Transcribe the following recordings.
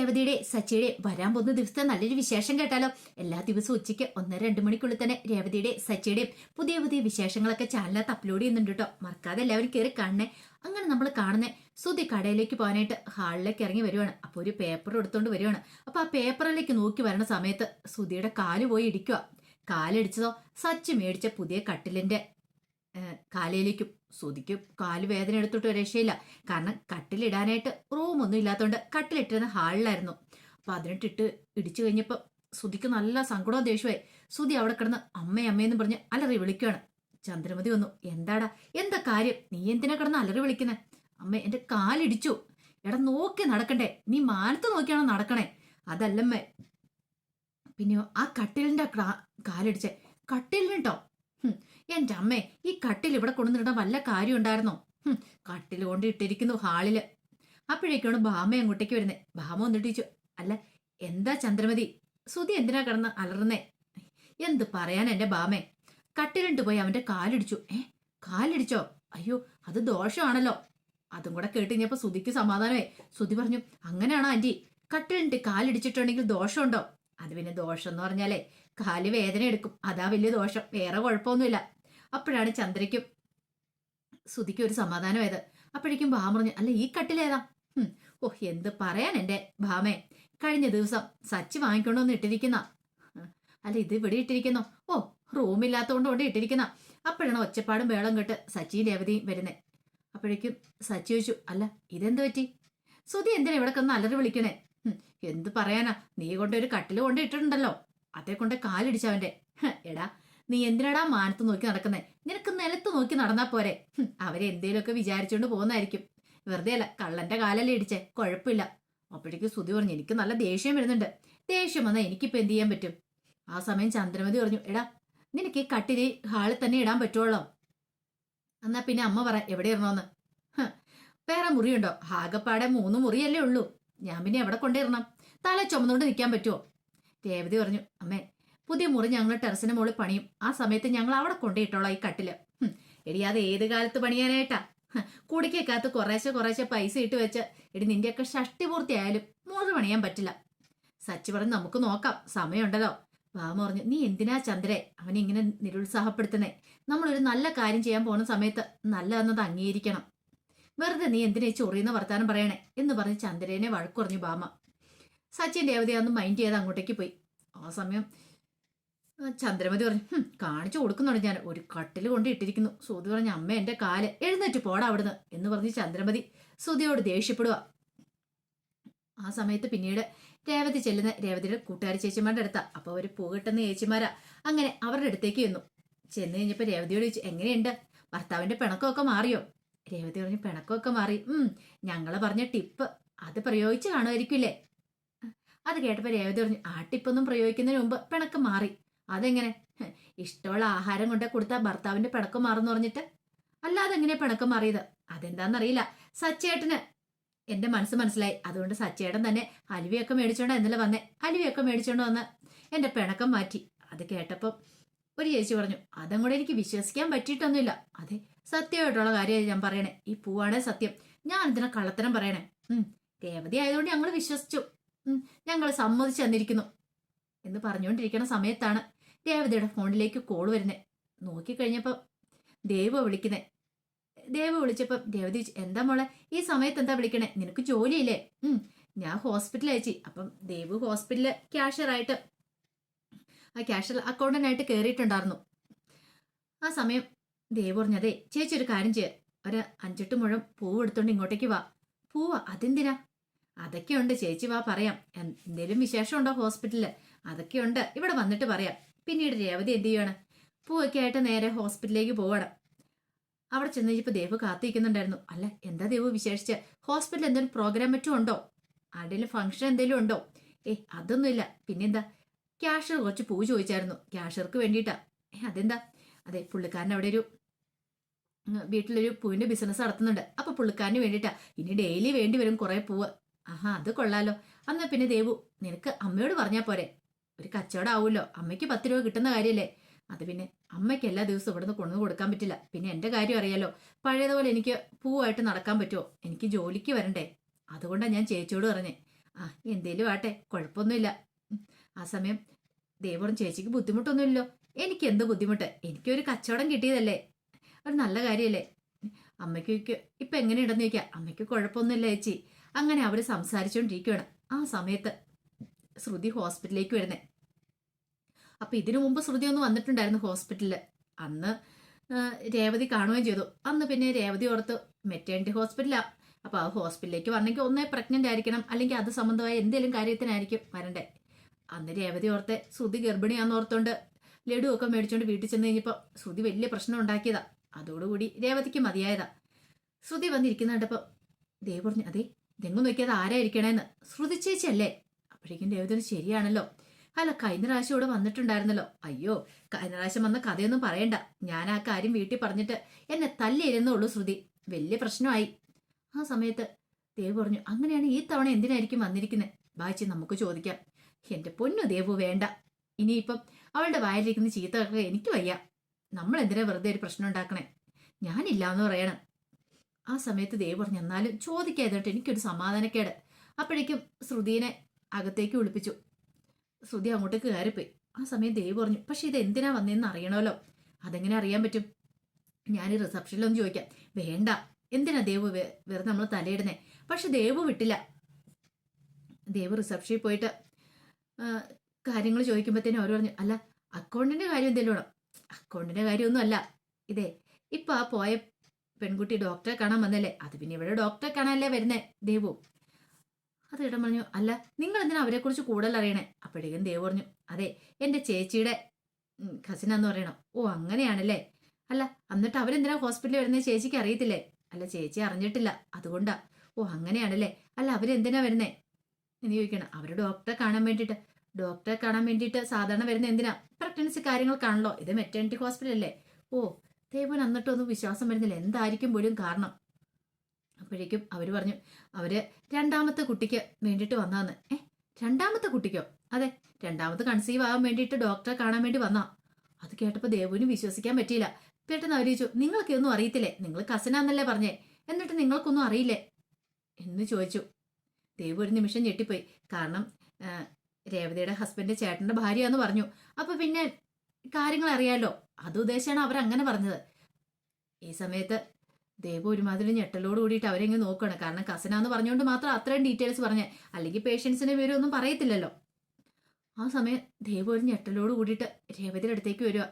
രേവതിയുടെ സച്ചിയുടെ വരാൻ പോകുന്ന ദിവസത്തെ നല്ലൊരു വിശേഷം കേട്ടാലോ? എല്ലാ ദിവസവും ഉച്ചയ്ക്ക് ഒന്നര രണ്ട് മണിക്കുള്ളിൽ തന്നെ രേവതിയുടെ സച്ചിയുടെയും പുതിയ പുതിയ വിശേഷങ്ങളൊക്കെ ചാനലിനകത്ത് അപ്ലോഡ് ചെയ്യുന്നുണ്ട് കേട്ടോ. മറക്കാതെ എല്ലാവരും കയറി കാണണേ. അങ്ങനെ നമ്മൾ കാണുന്ന സുതി കടയിലേക്ക് പോകാനായിട്ട് ഹാളിലേക്ക് ഇറങ്ങി വരുവാണ്. അപ്പോൾ ഒരു പേപ്പർ എടുത്തുകൊണ്ട് വരുവാണ്. അപ്പോൾ ആ പേപ്പറിലേക്ക് നോക്കി വരണ സമയത്ത് സുതിയുടെ കാൽ പോയി ഇടിക്കുക കാലടിച്ചതോ സച്ചി മേടിച്ച പുതിയ കട്ടിലിന്റെ കാലയിലേക്കും സുതിക്ക് കാൽ വേദന എടുത്തിട്ട് രക്ഷയില്ല. കാരണം കട്ടിലിടാനായിട്ട് റൂമൊന്നും ഇല്ലാത്തതുകൊണ്ട് കട്ടിലിട്ടിരുന്ന ഹാളിലായിരുന്നു. അപ്പൊ അതിനിട്ടിട്ട് ഇടിച്ചു കഴിഞ്ഞപ്പോൾ സുതിക്ക് നല്ല സങ്കടവും ദേഷ്യമായി സുതി അവിടെ കിടന്ന് അമ്മേ അമ്മയെന്ന് പറഞ്ഞ് അലറി വിളിക്കുകയാണ് ചന്ദ്രമതി വന്നു എന്താടാ? എന്താ കാര്യം? നീ എന്തിനാ കിടന്ന് അലറി വിളിക്കുന്നേ? അമ്മ എന്റെ കാലിടിച്ചു. എടാ നോക്കി നടക്കണ്ടേ? നീ മാനത്ത് നോക്കിയാണോ നടക്കണേ? അതല്ലമ്മേ. പിന്നെയോ? ആ കട്ടിലിന്റെ കാലിടിച്ചേ. കട്ടിലിട്ടോ എന്റെ അമ്മേ ഈ കട്ടിൽ ഇവിടെ കൊണ്ടുവന്നിടാൻ വല്ല കാര്യം ഉണ്ടായിരുന്നോ? കട്ടിൽ കൊണ്ട് ഇട്ടിരിക്കുന്നു ഹാളിൽ. അപ്പോഴേക്കാണ് ഭാമ അങ്ങോട്ടേക്ക് വരുന്നത് ഭാമ വന്നിട്ട് അല്ല എന്താ ചന്ദ്രമതി? സുധി എന്തിനാ കിടന്ന് അലറുന്നേ? എന്ത് പറയാൻ എന്റെ ഭാമേ? കട്ടിലിട്ട് പോയി അവന്റെ കാലിടിച്ചു. ഏ കാലിടിച്ചോ? അയ്യോ അത് ദോഷമാണല്ലോ. അതും കൂടെ കേട്ട് സുധിക്ക് സമാധാനമായി. സുധി പറഞ്ഞു അങ്ങനെയാണോ ആന്റി? കട്ടിലിട്ട് കാലിടിച്ചിട്ടുണ്ടെങ്കിൽ ദോഷമുണ്ടോ? അത് പിന്നെ ദോഷം എന്ന് പറഞ്ഞാലേ കാൽ വേദന എടുക്കും. അതാ വലിയ ദോഷം. വേറെ കുഴപ്പമൊന്നുമില്ല. അപ്പോഴാണ് ചന്ദ്രയ്ക്കും സുതിക്കും ഒരു സമാധാനമായത്. അപ്പോഴേക്കും ഭാമ പറഞ്ഞു അല്ല ഈ കട്ടിലേതാ? ഓ എന്ത് പറയാൻ എന്റെ ഭാമേ? കഴിഞ്ഞ ദിവസം സച്ചി വാങ്ങിക്കൊണ്ടൊന്ന് ഇട്ടിരിക്കുന്ന. അല്ല ഇത് ഇവിടെ ഇട്ടിരിക്കുന്നു? ഓ റൂമില്ലാത്തതുകൊണ്ട് കൊണ്ട് ഇട്ടിരിക്കുന്ന. അപ്പോഴാണ് ഒച്ചപ്പാടും വേളം കെട്ട് സച്ചിയും രേവതിയും വരുന്നേ. അപ്പോഴേക്കും സച്ചി ചോദിച്ചു അല്ല ഇതെന്ത് പറ്റി? സുധി എന്തിനാ ഇവിടെ കന്ന് അലറി വിളിക്കണേ? എന്ത് പറയാനാ? നീ കൊണ്ട് ഒരു കട്ടിൽ കൊണ്ട് ഇട്ടിട്ടുണ്ടല്ലോ. അതേ കൊണ്ട് കാലിടിച്ചവന്റെ എടാ നീ എന്തിനാടാ മാനത്ത് നോക്കി നടക്കുന്നേ? നിനക്ക് നിലത്ത് നോക്കി നടന്നാ പോരെ. അവരെ എന്തേലുമൊക്കെ വിചാരിച്ചുകൊണ്ട് പോകുന്നതായിരിക്കും. വെറുതെ അല്ല കള്ളന്റെ കാലല്ലേ ഇടിച്ചേ. കുഴപ്പമില്ല അപ്പോഴേക്ക് സുതി പറഞ്ഞു എനിക്ക് നല്ല ദേഷ്യം വരുന്നുണ്ട്. ദേഷ്യം വന്നാൽ എനിക്കിപ്പോ എന്ത് ചെയ്യാൻ പറ്റും? ആ സമയം ചന്ദ്രമതി പറഞ്ഞു എടാ നിനക്ക് ഈ കട്ടിൽ ഹാളിൽ തന്നെ ഇടാൻ പറ്റുള്ളോ എന്നാ പിന്നെ അമ്മ പറ എവിടെ ഇരുന്നോന്ന് വേറെ മുറിയുണ്ടോ? ആകപ്പാടെ മൂന്ന് മുറിയല്ലേ ഉള്ളൂ. ഞാൻ പിന്നെ എവിടെ കൊണ്ടിരണം തല ചുമന്നുകൊണ്ട് നിൽക്കാൻ പറ്റുമോ രേവതി പറഞ്ഞു അമ്മേ പുതിയ മുറി ഞങ്ങൾ ടെറസിന് മുകളിൽ പണിയും. ആ സമയത്ത് ഞങ്ങൾ അവിടെ കൊണ്ടുപോയിട്ടോളാം ഈ കട്ടിൽ. എടി അത് ഏത് കാലത്ത് പണിയാനായിട്ടാ? കുടിക്കകത്ത് കുറേശ്ശെ കുറേശ്ശെ പൈസ ഇട്ട് വെച്ച് എടി നിന്റെയൊക്കെ ഷഷ്ടി പൂർത്തിയായാലും മുറി പണിയാൻ പറ്റില്ല. സച്ചി പറഞ്ഞ് നമുക്ക് നോക്കാം സമയമുണ്ടല്ലോ. വാമ പറഞ്ഞു നീ എന്തിനാ ചന്ദ്രെ അവനെ ഇങ്ങനെ നിരുത്സാഹപ്പെടുത്തുന്നേ? നമ്മളൊരു നല്ല കാര്യം ചെയ്യാൻ പോകുന്ന സമയത്ത് നല്ലതെന്നത് അംഗീകരിക്കണം. വെറുതെ നീ എന്തിനാ ചൊറിയുന്ന വർത്താനം പറയണേ? എന്ന് പറഞ്ഞ് ചന്ദ്രനെ വഴക്കുറഞ്ഞു ബാമ. സച്ചിൻ ദേവതയൊന്നും മൈൻഡ് ചെയ്ത് അങ്ങോട്ടേക്ക് പോയി. ആ സമയം ചന്ദ്രമതി പറഞ്ഞു കാണിച്ചു കൊടുക്കുന്നുണ്ട് ഞാൻ. ഒരു കട്ടിൽ കൊണ്ട് ഇട്ടിരിക്കുന്നു. സുതി പറഞ്ഞു അമ്മ എന്റെ കാൽ. എഴുന്നേറ്റ് പോടാ അവിടുന്ന്. എന്ന് പറഞ്ഞ് ചന്ദ്രമതി സുതിയോട് ദേഷ്യപ്പെടുക ആ സമയത്ത് പിന്നീട് രേവതി ചെല്ലുന്ന രേവതിയുടെ കൂട്ടുകാരി ചേച്ചിമാരുടെ അടുത്താ. അപ്പോൾ അവർ പൂകിട്ടുന്ന ചേച്ചിമാരാ. അങ്ങനെ അവരുടെ അടുത്തേക്ക് ചെന്നു. ചെന്ന് കഴിഞ്ഞപ്പോ രേവതിയോട് ചോദിച്ചു എങ്ങനെയുണ്ട്? ഭർത്താവിന്റെ പിണക്കമൊക്കെ മാറിയോ? രേവതി പറഞ്ഞു പിണക്കമൊക്കെ മാറി. ഉം ഞങ്ങൾ പറഞ്ഞ ടിപ്പ് അത് പ്രയോഗിച്ച് കാണുമായിരിക്കില്ലേ അത് കേട്ടപ്പോ രേവതി പറഞ്ഞു ആട്ടിപ്പൊന്നും പ്രയോഗിക്കുന്നതിന് മുമ്പ് പിണക്ക് മാറി. അതെങ്ങനെ? ഇഷ്ടമുള്ള ആഹാരം കൊണ്ട് കൊടുത്താൽ ഭർത്താവിന്റെ പിണക്കം മാറുന്നു പറഞ്ഞിട്ട്? അല്ലാതെ എങ്ങനെ പിണക്ക് മാറിയത്? അതെന്താന്നറിയില്ല. സച്ചേട്ടന് എന്റെ മനസ്സ് മനസ്സിലായി. അതുകൊണ്ട് സച്ചേട്ടൻ തന്നെ അലുവിയൊക്കെ മേടിച്ചോണ്ട് എന്നല്ല വന്നേ. അലുവിയൊക്കെ മേടിച്ചോണ്ട് വന്ന് എന്റെ പിണക്കം മാറ്റി. അത് കേട്ടപ്പം ഒരു ചേച്ചി പറഞ്ഞു അതും കൂടെ എനിക്ക് വിശ്വസിക്കാൻ പറ്റിയിട്ടൊന്നുമില്ല. അതെ സത്യമായിട്ടുള്ള കാര്യമായി ഞാൻ പറയണേ. ഈ പൂവാണേ സത്യം. ഞാൻ ഇതിനെ കള്ളത്തരം പറയണേ? ഉം രേവതി ആയതുകൊണ്ട് ഞങ്ങൾ വിശ്വസിച്ചു. ഞങ്ങൾ സമ്മതിച്ചു തന്നിരിക്കുന്നു. എന്ന് പറഞ്ഞുകൊണ്ടിരിക്കുന്ന സമയത്താണ് രേവതിയുടെ ഫോണിലേക്ക് കോൾ വരുന്നത് നോക്കിക്കഴിഞ്ഞപ്പോൾ ദേവ വിളിക്കുന്നേ. ദേവ വിളിച്ചപ്പോൾ രേവതി എന്താ മോളെ? ഈ സമയത്ത് എന്താ വിളിക്കണേ? നിനക്ക് ജോലിയില്ലേ? ഉം ഞാൻ ഹോസ്പിറ്റലിൽ അയച്ചി. അപ്പം ദേവ് ഹോസ്പിറ്റലിൽ ക്യാഷ്യറായിട്ട് ആ ക്യാഷ്യർ അക്കൗണ്ടന്റായിട്ട് കയറിയിട്ടുണ്ടായിരുന്നു ആ സമയം ദേവ് പറഞ്ഞതേ ചേച്ചി ഒരു കാര്യം ചെയ്യ. ഒരു അഞ്ചെട്ട് മുഴം പൂവ് എടുത്തോണ്ട് ഇങ്ങോട്ടേക്ക് വാ. പൂവാ? അതെന്തിനാ? അതൊക്കെയുണ്ട്. ചേച്ചി വാ പറയാം. എന്തേലും വിശേഷമുണ്ടോ ഹോസ്പിറ്റലിൽ? അതൊക്കെയുണ്ട്. ഇവിടെ വന്നിട്ട് പറയാം. പിന്നീട് രേവതി എന്ത് ചെയ്യണം പൂവൊക്കെ ആയിട്ട് നേരെ ഹോസ്പിറ്റലിലേക്ക് പോവണം. അവിടെ ചെന്ന് കഴിഞ്ഞപ്പോൾ ദേവ് കാത്തിരിക്കുന്നുണ്ടായിരുന്നു. അല്ല എന്താ ദേവ് വിശേഷിച്ച്? ഹോസ്പിറ്റലിൽ എന്തെങ്കിലും പ്രോഗ്രാം മറ്റും ഉണ്ടോ? ആരുടെയും ഫംഗ്ഷൻ എന്തെങ്കിലും ഉണ്ടോ? ഏ അതൊന്നുമില്ല. പിന്നെന്താ? ക്യാഷർ കുറച്ച് പൂ ചോദിച്ചായിരുന്നു. ക്യാഷർക്ക് വേണ്ടിയിട്ടാ. ഏ അതെന്താ? അതെ പുള്ളിക്കാരൻ അവിടെ ഒരു വീട്ടിലൊരു പൂവിന്റെ ബിസിനസ് നടത്തുന്നുണ്ട്. അപ്പൊ പുള്ളിക്കാരന് വേണ്ടിയിട്ടാ. ഇനി ഡെയിലി വേണ്ടി വരും കുറെ പൂവ്. ആഹാ അത് കൊള്ളാലോ. അന്നാ പിന്നെ ദേവു നിനക്ക് അമ്മയോട് പറഞ്ഞാൽ പോരെ. ഒരു കച്ചവടം ആവുമല്ലോ അമ്മയ്ക്ക് പത്ത് രൂപ കിട്ടുന്ന കാര്യമല്ലേ അത് പിന്നെ അമ്മയ്ക്ക് എല്ലാ ദിവസവും ഇവിടുന്ന് കൊണ്ടു കൊടുക്കാൻ പറ്റില്ല. പിന്നെ എന്റെ കാര്യം അറിയാലോ. പഴയതുപോലെ എനിക്ക് പൂവായിട്ട് നടക്കാൻ പറ്റുമോ എനിക്ക് ജോലിക്ക് വരണ്ടേ? അതുകൊണ്ടാണ് ഞാൻ ചേച്ചിയോട് പറഞ്ഞേ. ആ എന്തേലും ആട്ടെ കുഴപ്പമൊന്നുമില്ല ആ സമയം ദേവോടും ചേച്ചിക്ക് ബുദ്ധിമുട്ടൊന്നുമില്ലല്ലോ. എനിക്ക് എന്ത് ബുദ്ധിമുട്ട്? എനിക്കൊരു കച്ചവടം കിട്ടിയതല്ലേ? ഒരു നല്ല കാര്യമല്ലേ അമ്മയ്ക്ക് ഇപ്പൊ ഇടന്ന് ചോദിക്കാം. അമ്മയ്ക്ക് കുഴപ്പമൊന്നുമില്ല ചേച്ചി. അങ്ങനെ അവർ സംസാരിച്ചുകൊണ്ടിരിക്കുകയാണ് ആ സമയത്ത് ശ്രുതി ഹോസ്പിറ്റലിലേക്ക് വരുന്നേ. അപ്പൊ ഇതിനു മുമ്പ് ശ്രുതി ഒന്ന് വന്നിട്ടുണ്ടായിരുന്നു ഹോസ്പിറ്റലിൽ അന്ന് രേവതി കാണുകയും ചെയ്തു. അന്ന് പിന്നെ രേവതി ഓർത്ത് മെറ്റേണിറ്റി ഹോസ്പിറ്റലാ. അപ്പോൾ ആ ഹോസ്പിറ്റലിലേക്ക് വരണമെങ്കിൽ ഒന്നേ പ്രഗ്നന്റ് ആയിരിക്കണം. അല്ലെങ്കിൽ അത് സംബന്ധമായ എന്തെങ്കിലും കാര്യത്തിനായിരിക്കും വരണ്ടേ. അന്ന് രേവതി ഓർത്തെ ശ്രുതി ഗർഭിണിയാന്ന് ഓർത്തുകൊണ്ട് ലഡു ഒക്കെ മേടിച്ചുകൊണ്ട് വീട്ടിൽ ചെന്ന് കഴിഞ്ഞപ്പോൾ ശ്രുതി വലിയ പ്രശ്നം ഉണ്ടാക്കിയതാ. അതോടുകൂടി രേവതിക്ക് മതിയായതാ. ശ്രുതി വന്നിരിക്കുന്ന കണ്ടപ്പോൾ ദേവ് പറഞ്ഞു അതെ ഇതെങ്ങും നോക്കിയത് ആരായിരിക്കണേന്ന്? ശ്രുതി ചേച്ചിയല്ലേ? അപ്പോഴേക്കും രേവതി ശരിയാണല്ലോ. അല്ല കഴിഞ്ഞ പ്രാവശ്യം ഇവിടെ വന്നിട്ടുണ്ടായിരുന്നല്ലോ. അയ്യോ കഴിഞ്ഞ പ്രാവശ്യം വന്ന കഥയൊന്നും പറയണ്ട. ഞാൻ ആ കാര്യം വീട്ടിൽ പറഞ്ഞിട്ട് എന്നെ തല്ലിയിരുന്നേ ഉള്ളൂ ശ്രുതി. വലിയ പ്രശ്നമായി. ആ സമയത്ത് ദേവ് പറഞ്ഞു അങ്ങനെയാണ് ഈ തവണ എന്തിനായിരിക്കും വന്നിരിക്കുന്നത് വായിച്ച് നമുക്ക് ചോദിക്കാം. എന്റെ പൊന്നു ദേവു വേണ്ട. ഇനിയിപ്പം അവളുടെ വായിലിരിക്കുന്ന ചീത്ത കേൾക്കുക എനിക്ക് വയ്യ. നമ്മൾ എന്തിനാ വെറുതെ ഒരു പ്രശ്നം ഉണ്ടാക്കണേ? ഞാനില്ല എന്ന് പറയണം. ആ സമയത്ത് ദേവ് പറഞ്ഞു എന്നാലും ചോദിക്കാതിട്ട് എനിക്കൊരു സമാധാനക്കേട്. അപ്പോഴേക്കും ശ്രുതിനെ അകത്തേക്ക് വിളിപ്പിച്ചു. ശ്രുതി അങ്ങോട്ടേക്ക് കയറിപ്പോയി. ആ സമയം ദേവ് പറഞ്ഞു പക്ഷെ ഇത് എന്തിനാ വന്നതെന്ന് അറിയണമല്ലോ? അതെങ്ങനെ അറിയാൻ പറ്റും? ഞാൻ റിസപ്ഷനിലൊന്ന് ചോദിക്കാം. വേണ്ട. എന്തിനാ ദേവ് വെറുതെ നമ്മൾ തലയിടുന്നേ? പക്ഷെ ദേവ് വിട്ടില്ല. ദേവ് റിസപ്ഷനിൽ പോയിട്ട് കാര്യങ്ങൾ ചോദിക്കുമ്പോഴത്തേനും അവർ പറഞ്ഞു അല്ല അക്കൗണ്ടിന്റെ കാര്യം എന്തെങ്കിലും വേണം? അക്കൗണ്ടിന്റെ കാര്യമൊന്നും അല്ല ഇതേ ഇപ്പം ആ പോയ പെൺകുട്ടി ഡോക്ടറെ കാണാൻ വന്നല്ലേ? അത് പിന്നെ ഇവിടെ ഡോക്ടറെ കാണാനല്ലേ വരുന്നേ? ദേവു അത് ഇടം പറഞ്ഞു അല്ല നിങ്ങൾ എന്തിനാ അവരെ കുറിച്ച് കൂടുതൽ അറിയണേ? അപ്പോഴേക്കും ദേവ് പറഞ്ഞു അതെ എന്റെ ചേച്ചിയുടെ കസിൻ എന്ന് പറയണം. ഓ അങ്ങനെയാണല്ലേ? അല്ല എന്നിട്ട് അവരെന്തിനാ ഹോസ്പിറ്റലിൽ വരുന്നത് ചേച്ചിക്ക് അറിയത്തില്ലേ? അല്ല ചേച്ചി അറിഞ്ഞിട്ടില്ല അതുകൊണ്ടാ. ഓ അങ്ങനെയാണല്ലേ? അല്ല അവരെന്തിനാ വരുന്നേ? എന്ന് ചോദിക്കണം അവർ ഡോക്ടറെ കാണാൻ വേണ്ടിയിട്ട്. ഡോക്ടറെ കാണാൻ വേണ്ടിയിട്ട് സാധാരണ വരുന്ന എന്തിനാ? പ്രഗ്നൻസി കാര്യങ്ങൾ കാണണല്ലോ ഇത് മെറ്റേണിറ്റി ഹോസ്പിറ്റൽ അല്ലേ? ഓ ദേവൻ എന്നിട്ടൊന്നും വിശ്വാസം വരുന്നില്ല. എന്തായിരിക്കും പോലും കാരണം? അപ്പോഴേക്കും അവർ പറഞ്ഞു അവർ രണ്ടാമത്തെ കുട്ടിക്ക് വേണ്ടിയിട്ട് വന്നാന്ന് ഏ രണ്ടാമത്തെ കുട്ടിക്കോ? അതെ രണ്ടാമത്തെ കൺസീവ് ആവാൻ വേണ്ടിയിട്ട് ഡോക്ടറെ കാണാൻ വേണ്ടി വന്നാ. അത് കേട്ടപ്പോൾ ദേവുവിന് വിശ്വസിക്കാൻ പറ്റിയില്ല. പെട്ടെന്ന് അവർ ചോദിച്ചു നിങ്ങൾക്ക് ഒന്നും അറിയത്തില്ലേ? നിങ്ങൾ കസിനാന്നല്ലേ പറഞ്ഞേ? എന്നിട്ട് നിങ്ങൾക്കൊന്നും അറിയില്ലേ? എന്ന് ചോദിച്ചു. ദേവു ഒരു നിമിഷം ഞെട്ടിപ്പോയി. കാരണം രേവതിയുടെ ഹസ്ബൻഡ് ചേട്ടന്റെ ഭാര്യയാന്ന് പറഞ്ഞു. അപ്പോൾ പിന്നെ കാര്യങ്ങൾ അറിയാലോ? അത് അവരങ്ങനെ പറഞ്ഞത്. ഈ സമയത്ത് ദേവ് ഒരുമാതിരി ഞെട്ടലോട് കൂടിയിട്ട് അവരെങ്ങനെ നോക്കുകയാണ് കാരണം കസനാന്ന് പറഞ്ഞുകൊണ്ട് മാത്രം അത്രയും ഡീറ്റെയിൽസ് പറഞ്ഞേ. അല്ലെങ്കിൽ പേഷ്യൻസിന്റെ പേരൊന്നും പറയത്തില്ലല്ലോ. ആ സമയം ദേവ് ഒരു ഞെട്ടലോട് കൂടിയിട്ട് രേവതിയുടെ അടുത്തേക്ക് വരിക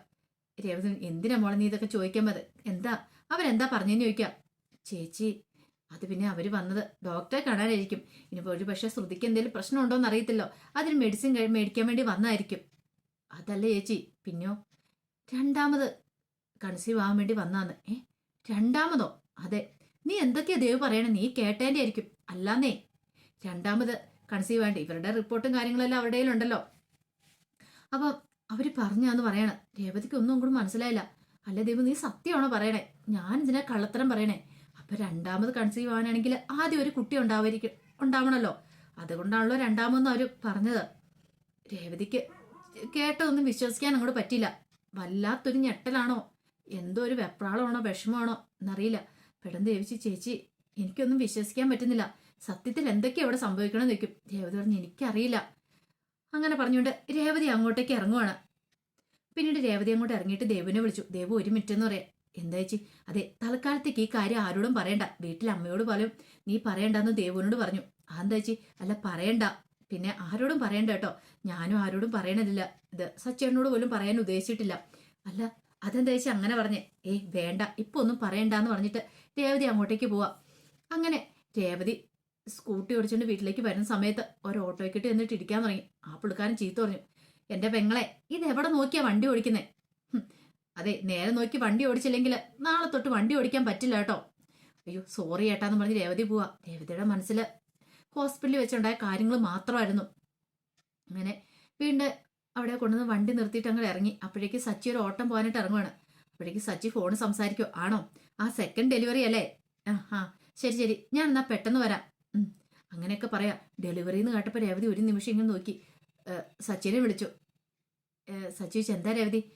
രേവതി എന്തിനാ മോളെ നീ ഇതൊക്കെ ചോദിക്കാൻ മതി എന്താ? അവരെന്താ പറഞ്ഞെന്ന് ചോദിക്കാം? ചേച്ചി അത് പിന്നെ അവർ വന്നത് ഡോക്ടറെ കാണാനായിരിക്കും. ഇനിയിപ്പോൾ ഒരു പക്ഷേ ശ്രുതിക്ക് എന്തെങ്കിലും പ്രശ്നമുണ്ടോ എന്ന് അറിയത്തില്ലോ. അതിന് മെഡിസിൻ മേടിക്കാൻ വേണ്ടി വന്നായിരിക്കും. അതല്ല ചേച്ചി പിന്നെയോ? രണ്ടാമത് കൺസീവ് ആവാൻ വേണ്ടി വന്നാന്ന്. ഏ രണ്ടാമതോ? അതെ. നീ എന്തൊക്കെയാ ദേവ് പറയണേ? നീ കേട്ടേന്റെ ആയിരിക്കും അല്ലാന്നേ. രണ്ടാമത് കൺസീവ് വേണ്ടി ഇവരുടെ റിപ്പോർട്ടും കാര്യങ്ങളെല്ലാം അവരുടെ കയ്യിലുണ്ടല്ലോ. അപ്പം അവർ പറഞ്ഞാന്ന് പറയണ. രേവതിക്ക് ഒന്നും കൂടി മനസ്സിലായില്ല. അല്ല ദൈവം നീ സത്യമാണോ പറയണേ? ഞാൻ ഇതിനെ കള്ളത്തരം പറയണേ. അപ്പൊ രണ്ടാമത് കൺസീവ് ആവാനാണെങ്കിൽ ആദ്യം ഒരു കുട്ടി ഉണ്ടാവായിരിക്കും ഉണ്ടാവണല്ലോ. അതുകൊണ്ടാണല്ലോ രണ്ടാമതെന്ന് അവർ പറഞ്ഞത്. രേവതിക്ക് കേട്ടതൊന്നും വിശ്വസിക്കാൻ അങ്ങോട്ട് പറ്റില്ല വല്ലാത്തൊരു ഞെട്ടലാണോ? എന്തോ ഒരു വെപ്രാളമാണോ വിഷമമാണോ? എന്നറിയില്ല. പെട്ടെന്ന് ദേവിച്ച് ചേച്ചി എനിക്കൊന്നും വിശ്വസിക്കാൻ പറ്റുന്നില്ല. സത്യത്തിൽ എന്തൊക്കെയാ ഇവിടെ സംഭവിക്കണമെന്ന് വെക്കും രേവതി പറഞ്ഞ് എനിക്കറിയില്ല. അങ്ങനെ പറഞ്ഞുകൊണ്ട് രേവതി അങ്ങോട്ടേക്ക് ഇറങ്ങുവാണ്. പിന്നീട് രേവതി അങ്ങോട്ട് ഇറങ്ങിയിട്ട് ദേവുവിനെ വിളിച്ചു. ദേവു ഒരു മിനിറ്റ് എന്ന് പറയാം. എന്താ ചേച്ചി? അതെ തൽക്കാലത്തേക്ക് ഈ കാര്യം ആരോടും പറയണ്ട. വീട്ടിൽ അമ്മയോട് പോലും നീ പറയണ്ടെന്ന് ദേവുവിനോട് പറഞ്ഞു. ആ എന്താ ചേച്ചി? അല്ല പറയണ്ട. പിന്നെ ആരോടും പറയണ്ട കേട്ടോ. ഞാനും ആരോടും പറയണതില്ല. ഇത് സച്ചേട്ടനോട് പോലും പറയാൻ ഉദ്ദേശിച്ചിട്ടില്ല. അല്ല അതെന്താ ചേച്ചി അങ്ങനെ പറഞ്ഞേ? ഏയ് വേണ്ട. ഇപ്പൊ ഒന്നും പറയണ്ടെന്ന് പറഞ്ഞിട്ട് രേവതി അങ്ങോട്ടേക്ക് പോവാ. അങ്ങനെ രേവതി സ്കൂട്ടി ഓടിച്ചുകൊണ്ട് വീട്ടിലേക്ക് വരുന്ന സമയത്ത് ഒരു ഓട്ടോയ്ക്കിട്ട് എന്നിട്ട് ഇടിക്കാൻ തുടങ്ങി. ആ പുള്ളിക്കാരൻ ചീത്ത പറഞ്ഞു. എന്റെ പെങ്ങളെ ഇത് എവിടെ നോക്കിയാ വണ്ടി ഓടിക്കുന്നേ? അതെ നേരെ നോക്കി വണ്ടി ഓടിച്ചില്ലെങ്കിൽ നാളെ തൊട്ട് വണ്ടി ഓടിക്കാൻ പറ്റില്ല കേട്ടോ. അയ്യോ സോറി ഏട്ടാന്ന് പറഞ്ഞ് രേവതി പോവാ. രേവതിയുടെ മനസ്സിൽ ഹോസ്പിറ്റലിൽ വെച്ചുണ്ടായ കാര്യങ്ങൾ മാത്രമായിരുന്നു. അങ്ങനെ വീണ്ടും അവിടെ കൊണ്ടുവന്ന് വണ്ടി നിർത്തിയിട്ട് അങ്ങനെ ഇറങ്ങി. അപ്പോഴേക്ക് സച്ചി ഒരു ഓട്ടം പോകാനായിട്ട് ഇറങ്ങുവാണ്. അപ്പോഴേക്ക് സച്ചി ഫോൺ സംസാരിക്കും. ആണോ? ആ സെക്കൻഡ് ഡെലിവറി അല്ലേ? ആ ആ. ശരി ശരി. ഞാൻ എന്നാ പെട്ടെന്ന് വരാം. അങ്ങനെയൊക്കെ പറയാം. ഡെലിവറി എന്ന് കേട്ടപ്പോൾ രേവതി ഒരു നിമിഷം ഇങ്ങനെ നോക്കി. സച്ചിനെ വിളിച്ചു. സച്ചി എന്താ രേവതി?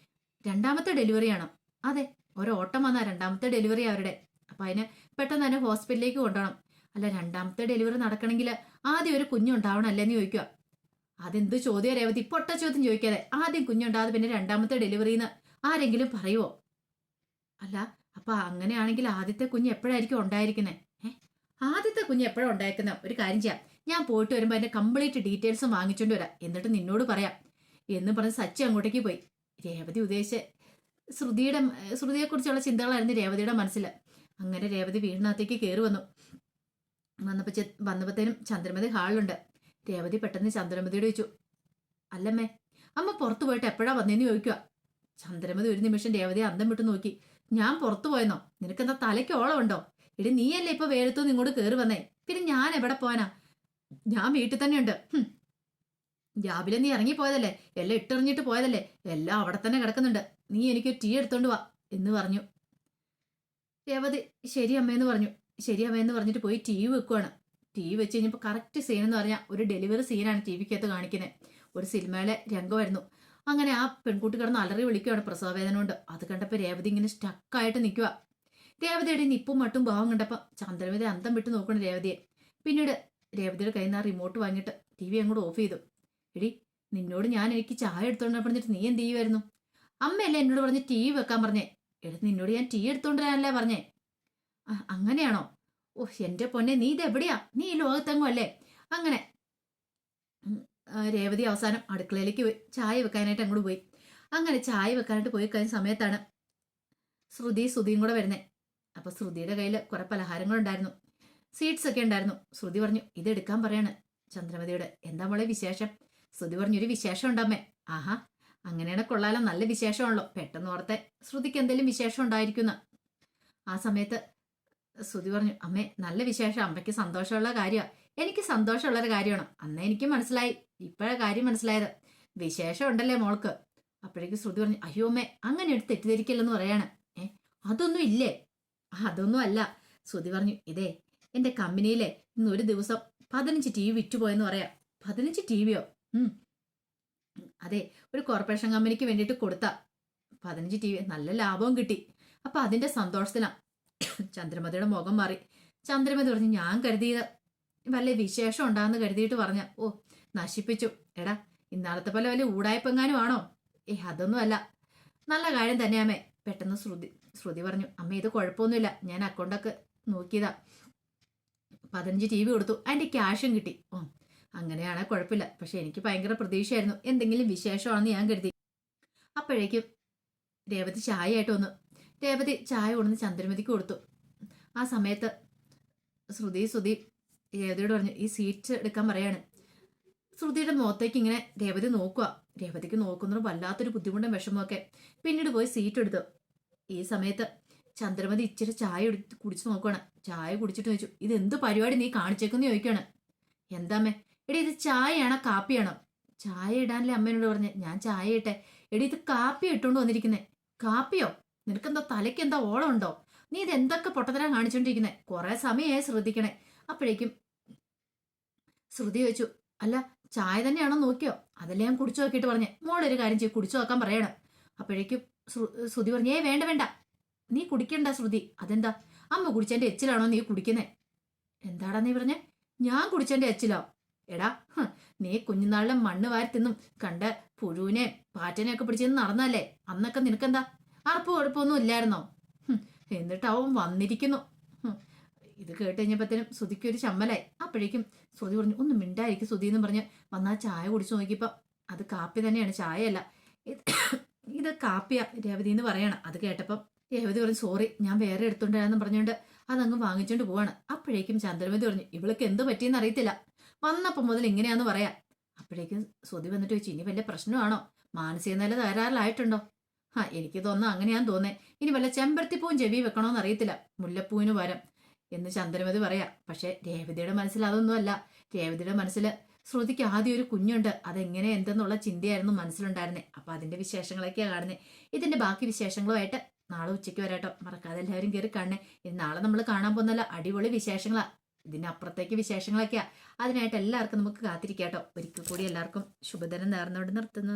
രണ്ടാമത്തെ ഡെലിവറിയാണോ അതെ. ഒരു ഓട്ടം വന്നാ രണ്ടാമത്തെ ഡെലിവറി അവരുടെ. അപ്പം അതിന് പെട്ടെന്ന് തന്നെ ഹോസ്പിറ്റലിലേക്ക് കൊണ്ടുപോകണം. അല്ല രണ്ടാമത്തെ ഡെലിവറി നടക്കണമെങ്കിൽ ആദ്യം ഒരു കുഞ്ഞുണ്ടാവണമല്ലേന്ന് ചോദിക്കുക. അതെന്ത് ചോദ്യം രേവതി? പൊട്ട ചോദ്യം ചോദിക്കാതെ ആദ്യം കുഞ്ഞുണ്ടാകാതെ പിന്നെ രണ്ടാമത്തെ ഡെലിവറിന്ന് ആരെങ്കിലും പറയുവോ? അല്ല അപ്പൊ അങ്ങനെയാണെങ്കിൽ ആദ്യത്തെ കുഞ്ഞ് എപ്പോഴായിരിക്കും ഉണ്ടായിരിക്കുന്നത് ഏഹ് ആദ്യത്തെ കുഞ്ഞ് എപ്പോഴാണ് ഉണ്ടായിരിക്കുന്നത് ഒരു കാര്യം ചെയ്യാം. ഞാൻ പോയിട്ട് വരുമ്പോൾ അതിന്റെ കംപ്ലീറ്റ് ഡീറ്റെയിൽസും വാങ്ങിച്ചുകൊണ്ട് വരാം. എന്നിട്ട് നിന്നോട് പറയാം. എന്ന് പറഞ്ഞ് സച്ചി അങ്ങോട്ടേക്ക് പോയി. രേവതി ഉദ്ദേശിച്ച് ശ്രുതിയുടെ ശ്രുതിയെക്കുറിച്ചുള്ള ചിന്തകളായിരുന്നു രേവതിയുടെ മനസ്സിൽ അങ്ങനെ രേവതി വീടിനകത്തേക്ക് കയറി വന്നു. വന്നപ്പോ ചെ- വന്നപ്പോഴത്തേനും ചന്ദ്രമതി ഹാളിലുണ്ട്. രേവതി പെട്ടെന്ന് ചന്ദ്രമതിയോട് ചോദിച്ചു അല്ലമ്മേ അമ്മ പുറത്തു പോയിട്ട് എപ്പോഴാ വന്നേന്ന് ചോദിക്കുക ചന്ദ്രമതി ഒരു നിമിഷം രേവതിയെ അന്തം വിട്ടു നോക്കി ഞാൻ പുറത്തു പോയെന്നോ? നിനക്കെന്താ തലയ്ക്ക് ഓളമുണ്ടോ? ഇടി നീയല്ലേ ഇപ്പൊ വേലത്തുനിന്ന് ഇങ്ങോട്ട് കയറി വന്നേ? പിന്നെ ഞാൻ എവിടെ പോവാനാ? ഞാൻ വീട്ടിൽ തന്നെയുണ്ട്. രാവിലെ നീ ഇറങ്ങി പോയതല്ലേ? എല്ലാം ഇട്ടെറിഞ്ഞിട്ട് പോയതല്ലേ? എല്ലാം അവിടെ തന്നെ കിടക്കുന്നുണ്ട്. നീ എനിക്ക് ടീ എടുത്തോണ്ട് വാ എന്ന് പറഞ്ഞു. രേവതി ശരി അമ്മയെന്ന് പറഞ്ഞു. ശരി അമ്മയെന്ന് പറഞ്ഞിട്ട് പോയി ടി വി വെക്കുവാണ്. ടി വി വെച്ച് കഴിഞ്ഞപ്പോൾ കറക്റ്റ് സീൻ എന്ന് പറഞ്ഞാൽ ഒരു ഡെലിവറി സീനാണ് ടി വിക്കകത്ത് കാണിക്കുന്നത് ഒരു സിനിമയിലെ രംഗമായിരുന്നു. അങ്ങനെ ആ പെൺകുട്ടി കിടന്ന് അലറി വിളിക്കുകയാണ് പ്രസവവേദന കൊണ്ട് അത് കണ്ടപ്പോൾ രേവതി ഇങ്ങനെ സ്റ്റക്കായിട്ട് നിൽക്കുക രേവതിയുടെ നിപ്പും മട്ടും ഭാവം കണ്ടപ്പോൾ ചന്ദ്രമതി അന്തം വിട്ട് നോക്കണം രേവതിയെ. പിന്നീട് രേവതിയുടെ കയ്യിൽ നിന്ന് ആ റിമോട്ട് വാങ്ങിയിട്ട് ടി വി അങ്ങോട്ട് ഓഫ് ചെയ്തു. എടി നിന്നോട് ഞാൻ എനിക്ക് ചായ എടുത്തോണ്ട് പറഞ്ഞിട്ട് നീ എന്ത് ചെയ്യുമായിരുന്നു അമ്മയല്ലേ എന്നോട് പറഞ്ഞ് ടി വി വെക്കാൻ പറഞ്ഞേ. എടി നിന്നോട് ഞാൻ ടീ എടുത്തോണ്ട് വരാനല്ലേ പറഞ്ഞേ. "ആ, അങ്ങനെയാണോ? ഓ എന്റെ പൊന്നെ നീ ഇതെവിടെയാ നീ ഈ ലോകത്തെങ്ങും അല്ലേ? അങ്ങനെ. രേവതി അവസാനം അടുക്കളയിലേക്ക് പോയി. ചായ വെക്കാനായിട്ട് അങ്ങോട്ട് പോയി. അങ്ങനെ ചായ വെക്കാനായിട്ട് പോയി കഴിഞ്ഞ സമയത്താണ് ശ്രുതി ശ്രുതിയും കൂടെ വരുന്നത് അപ്പൊ ശ്രുതിയുടെ കയ്യിൽ കുറെ പലഹാരങ്ങളുണ്ടായിരുന്നു. സ്വീറ്റ്സ് ഒക്കെ ഉണ്ടായിരുന്നു. ശ്രുതി പറഞ്ഞു ഇത് എടുക്കാൻ പറയാണ് ചന്ദ്രമതിയുടെ. എന്താ മോളെ വിശേഷം? ശ്രുതി പറഞ്ഞു ഒരു വിശേഷം ഉണ്ടമ്മേ ആഹാ അങ്ങനെയാണ് കൊള്ളാലോ. നല്ല വിശേഷമാണല്ലോ. പെട്ടെന്ന് ഓർത്തെ ശ്രുതിക്ക് എന്തെങ്കിലും വിശേഷം ഉണ്ടായിരിക്കുന്ന. ആ സമയത്ത് ശ്രുതി പറഞ്ഞു അമ്മേ നല്ല വിശേഷം. അമ്മയ്ക്ക് സന്തോഷമുള്ള കാര്യമാണ് എനിക്ക് സന്തോഷമുള്ളൊരു കാര്യമാണ്. അന്നേ എനിക്ക് മനസ്സിലായി. ഇപ്പോഴാണ് കാര്യം മനസ്സിലായത്. വിശേഷം ഉണ്ടല്ലേ മോൾക്ക്? അപ്പോഴേക്ക് ശ്രുതി പറഞ്ഞു അയ്യോ അമ്മേ അങ്ങനെ എടുത്ത് തെറ്റിദ്ധരിക്കില്ലെന്ന് പറയാണ്. ഏ അതൊന്നും ഇല്ലേ? "ആ, അതൊന്നും അല്ല. ശ്രുതി പറഞ്ഞു ഇതേ എന്റെ കമ്പനിയിലെ ഇന്ന് ഒരു ദിവസം പതിനഞ്ച് ടി വി വിറ്റുപോയെന്ന് പറയാം. പതിനഞ്ച് ടി വിയോ? അതെ ഒരു കോർപ്പറേഷൻ കമ്പനിക്ക് വേണ്ടിയിട്ട് കൊടുത്ത. പതിനഞ്ച് ടി വി നല്ല ലാഭവും കിട്ടി. അപ്പം അതിന്റെ സന്തോഷത്തിലാ ചന്ദ്രമതിയുടെ മുഖം മാറി. ചന്ദ്രമതി പറഞ്ഞു ഞാൻ കരുതിയത് വല്ല വിശേഷം ഉണ്ടാന്ന് കരുതിയിട്ട് പറഞ്ഞ. ഓ നശിപ്പിച്ചു. എടാ ഇന്നാളത്തെ പോലെ വലിയ ഊടായ്പെങ്ങാനും ആണോ ഏ അതൊന്നും അല്ല നല്ല കാര്യം തന്നെയാമേ പെട്ടെന്ന് ശ്രുതി ശ്രുതി പറഞ്ഞു അമ്മ ഇത് കുഴപ്പമൊന്നുമില്ല. ഞാൻ അക്കൗണ്ടൊക്കെ നോക്കിയതാ. പതിനഞ്ച് ടി വി കൊടുത്തു. അതിന്റെ ക്യാഷും കിട്ടി. ഓ അങ്ങനെയാണെ കുഴപ്പമില്ല. പക്ഷെ എനിക്ക് ഭയങ്കര പ്രതീക്ഷയായിരുന്നു. എന്തെങ്കിലും വിശേഷമാണെന്ന് ഞാൻ കരുതി. അപ്പോഴേക്കും രേവതി ചായ ആയിട്ട് വന്നു. രേവതി ചായ കൊണ്ടുവന്ന് ചന്ദ്രമതിക്ക് കൊടുത്തു. ആ സമയത്ത് ശ്രുതി ശ്രുതി രേവതിയോട് പറഞ്ഞു ഈ സീറ്റ് എടുക്കാൻ പറയാണ്. ശ്രുതിയുടെ മുഖത്തേക്ക് ഇങ്ങനെ രേവതി നോക്കുക രേവതിക്ക് നോക്കുന്നത് വല്ലാത്തൊരു ബുദ്ധിമുട്ടും വിഷമമൊക്കെ പിന്നീട് പോയി സീറ്റ് എടുത്തു. ഈ സമയത്ത് ചന്ദ്രമതി ഇച്ചിരി ചായ കുടിച്ചു നോക്കുകയാണ് ചായ കുടിച്ചിട്ട് ചോദിച്ചു ഇത് എന്ത് പരിപാടി നീ കാണിച്ചേക്കെന്ന് ചോദിക്കുകയാണ്. എന്താമ്മേ എടി ഇത് ചായയാണോ കാപ്പിയാണോ? ചായ ഇടാനല്ലേ അമ്മേനോട് പറഞ്ഞേ. ഞാൻ ചായ ഇട്ടെ. എടി ഇത് കാപ്പി ഇട്ടുകൊണ്ട് വന്നിരിക്കുന്നേ. കാപ്പിയോ? നിനക്കെന്താ തലയ്ക്ക് എന്താ ഓളം ഉണ്ടോ നീ ഇത് എന്തൊക്കെ പൊട്ടത്തരം കാണിച്ചോണ്ടിരിക്കുന്നേ? കുറെ സമയമായി ശ്രദ്ധിക്കണേ. അപ്പോഴേക്കും ശ്രുതി ചോദിച്ചു അല്ല ചായ തന്നെയാണോ നോക്കിയോ? അതല്ലേ ഞാൻ കുടിച്ചു നോക്കിയിട്ട് പറഞ്ഞേ. മോളൊരു കാര്യം ചെയ്യും കുടിച്ചു നോക്കാൻ പറയണം. അപ്പോഴേക്കും ശ്രു- ശ്രുതി പറഞ്ഞു വേണ്ട വേണ്ട. നീ കുടിക്കണ്ട ശ്രുതി. അതെന്താ? അമ്മ കുടിച്ചെന്റെ എച്ചിലാണോ നീ കുടിക്കുന്നേ? എന്താടാ നീ പറഞ്ഞേ? ഞാൻ കുടിച്ചെന്റെ എച്ചിലോ? എടാ നീ കുഞ്ഞുനാളിലെ മണ്ണ് വാരി തിന്നും. കണ്ട പുഴുവിനെ പാറ്റനെയൊക്കെ പിടിച്ചെന്ന് നടന്നല്ലേ അന്നൊക്കെ നിനക്കെന്താ? അറപ്പ് കുഴപ്പമൊന്നും ഇല്ലായിരുന്നോ? എന്നിട്ട് അവൻ വന്നിരിക്കുന്നു. ഇത് കേട്ട് കഴിഞ്ഞപ്പോഴത്തേനും ശ്രുതിക്ക് ഒരു ചമ്മലായി. അപ്പോഴേക്കും ശ്രുതി പറഞ്ഞു ഒന്ന് മിണ്ടായിരിക്കും ശ്രുതി എന്ന് പറഞ്ഞ് വന്നാൽ ചായ കുടിച്ചു നോക്കിയപ്പോൾ അത് കാപ്പി തന്നെയാണ് ചായയല്ല. ഇത് കാപ്പിയാ രേവതി എന്ന് പറയണം. അത് കേട്ടപ്പം രേവതി പറഞ്ഞു സോറി ഞാൻ വേറെ എടുത്തോണ്ടാന്ന് പറഞ്ഞുകൊണ്ട് അതങ്ങ് വാങ്ങിച്ചുകൊണ്ട് പോവാണ്. അപ്പോഴേക്കും ചന്ദ്രമതി പറഞ്ഞു ഇവൾക്ക് എന്ത് പറ്റിയെന്ന് അറിയത്തില്ല. വന്നപ്പം മുതൽ ഇങ്ങനെയാന്ന് പറയാം. അപ്പോഴേക്കും ശ്രുതി വന്നിട്ട് ചോദിച്ചു ഇനി വല്ല പ്രശ്നമാണോ? മാനസിക നില തകരാറിലായിട്ടുണ്ടോ? ആ എനിക്ക് തോന്നുന്നു അങ്ങനെയാന്ന് തോന്നേ. ഇനി വല്ല ചെമ്പരത്തിപ്പൂവും ചെവി വെക്കണോന്ന് അറിയത്തില്ല. മുല്ലപ്പൂവിന് വരം എന്ന് ചന്ദ്രമതി പറയാ. പക്ഷെ രേവതിയുടെ മനസ്സിൽ അതൊന്നുമല്ല. രേവതിയുടെ മനസ്സിൽ ശ്രുതിക്ക് ആദ്യം ഒരു കുഞ്ഞുണ്ട്. അതെങ്ങനെ എന്തെന്നുള്ള ചിന്തയായിരുന്നു മനസ്സിലുണ്ടായിരുന്നേ. അപ്പൊ അതിന്റെ വിശേഷങ്ങളൊക്കെയാ കാണുന്നത് ഇതിന്റെ ബാക്കി വിശേഷങ്ങളുമായിട്ട് നാളെ ഉച്ചയ്ക്ക് വരാട്ടോ മറക്കാതെ എല്ലാവരും കയറി കാണണേ. ഇനി നാളെ നമ്മൾ കാണാൻ പോകുന്നല്ല അടിപൊളി വിശേഷങ്ങളാ. ഇതിനപ്പുറത്തേക്ക് വിശേഷങ്ങളൊക്കെയാ. അതിനായിട്ട് എല്ലാവർക്കും നമുക്ക് കാത്തിരിക്കാട്ടോ ഒരിക്കൽ കൂടി എല്ലാവർക്കും ശുഭദിനം നേർന്നുകൊണ്ട് നിർത്തുന്നു.